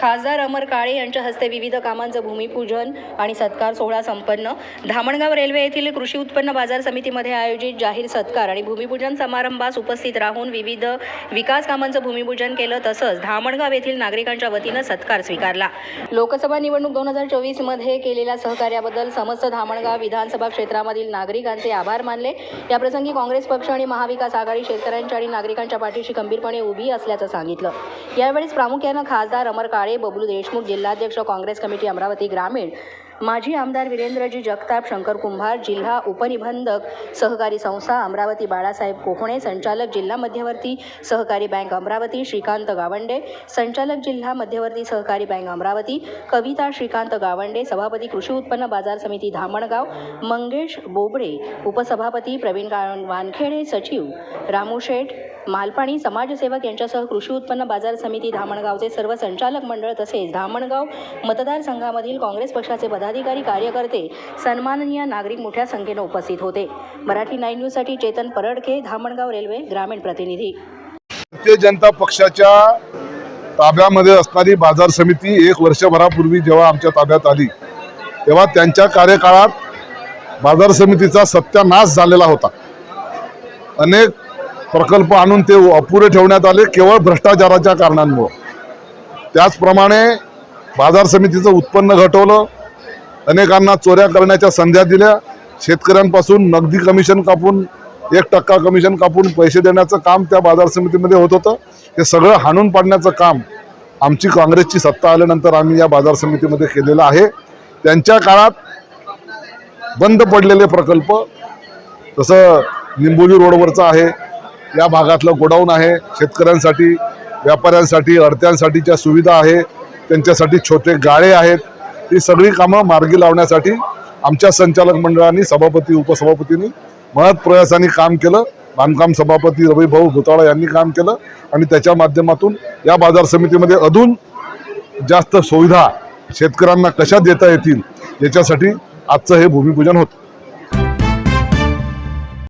खासदार अमर काळे यांच्या हस्ते विविध कामांचं भूमिपूजन आणि सत्कार सोहळा संपन्न. धामणगाव रेल्वे येथील कृषी उत्पन्न बाजार समितीमध्ये आयोजित जाहीर सत्कार आणि भूमिपूजन समारंभास उपस्थित राहून विविध विकास कामांचं भूमिपूजन केलं तसंच धामणगाव येथील नागरिकांच्या वतीनं सत्कार स्वीकारला. लोकसभा निवडणूक दोन हजार चोवीसमध्ये केलेल्या सहकार्याबद्दल समस्त धामणगाव विधानसभा क्षेत्रामधील नागरिकांचे आभार मानले. याप्रसंगी काँग्रेस पक्ष आणि महाविकास आघाडी शेतकऱ्यांच्या आणि नागरिकांच्या पाठीशी खंबीरपणे उभी असल्याचं सांगितलं. यावेळेस प्रामुख्यानं खासदार अमर काळे बबलू देशमुख जिल्हाध्यक्ष काँग्रेस कमिटी अमरावती ग्रामीण माजी आमदार वीरेंद्रजी जगताप शंकर कुंभार जिल्हा उपनिबंधक सहकारी संस्था अमरावती बाळासाहेब कोकणे संचालक जिल्हा मध्यवर्ती सहकारी बँक अमरावती श्रीकांत गावंडे संचालक जिल्हा मध्यवर्ती सहकारी बँक अमरावती कविता श्रीकांत गावंडे सभापती कृषी उत्पन्न बाजार समिती धामणगाव मंगेश बोबडे उपसभापती प्रवीण वानखेडे सचिव रामू शेठ मालपाणी समाजसेवक यांच्यासह कृषी उत्पन्न बाजार समिती धामणगावचे सर्व संचालक मंडळ तसेच धामणगाव मतदारसंघामधील काँग्रेस पक्षाचे पदाधिकारी कार्यकर्ते सन्माननीय नागरिक मोठ्या संख्येनं उपस्थित होते. मराठी नाईन न्यूजसाठी चेतन परडके धामणगाव रेल्वे ग्रामीण प्रतिनिधी. भारतीय जनता पक्षाच्या ताब्यामध्ये असणारी बाजार समिती एक वर्षभरापूर्वी जेव्हा आमच्या ताब्यात आली तेव्हा त्यांच्या कार्यकाळात बाजार समितीचा सत्यानाश झालेला होता. अनेक प्रकल्प आणून ते अपुरे ठेवण्यात आले केवळ भ्रष्टाचाराच्या कारणांमुळं. त्याचप्रमाणे बाजार समितीचं उत्पन्न घटवलं अनेकांना चोऱ्या करण्याच्या संध्या दिल्या शेतकऱ्यांपासून नगदी कमिशन कापून एक टक्का कमिशन कापून पैसे देण्याचं काम त्या बाजार समितीमध्ये होत होतं. हे सगळं हाणून पाडण्याचं काम आमची काँग्रेसची सत्ता आल्यानंतर आम्ही या बाजार समितीमध्ये केलेलं आहे. त्यांच्या काळात बंद पडलेले प्रकल्प तसं निंबोली रोडवरचं आहे या भागातलं गोडाऊन आहे. शेतकऱ्यांसाठी व्यापाऱ्यांसाठी अडत्यांसाठीच्या सुविधा आहे. त्यांच्यासाठी छोटे गाळे आहेत. ही सगळी कामं मार्गी लावण्यासाठी आमच्या संचालक मंडळाने सभापती उपसभापतींनी महत् प्रयासाने काम केलं. बांधकाम सभापती रविभाऊ भुताळा यांनी काम केलं आणि त्याच्या माध्यमातून या बाजार समितीमध्ये अजून जास्त सुविधा शेतकऱ्यांना कशा देता येतील याच्यासाठी आजचं हे भूमिपूजन होतं.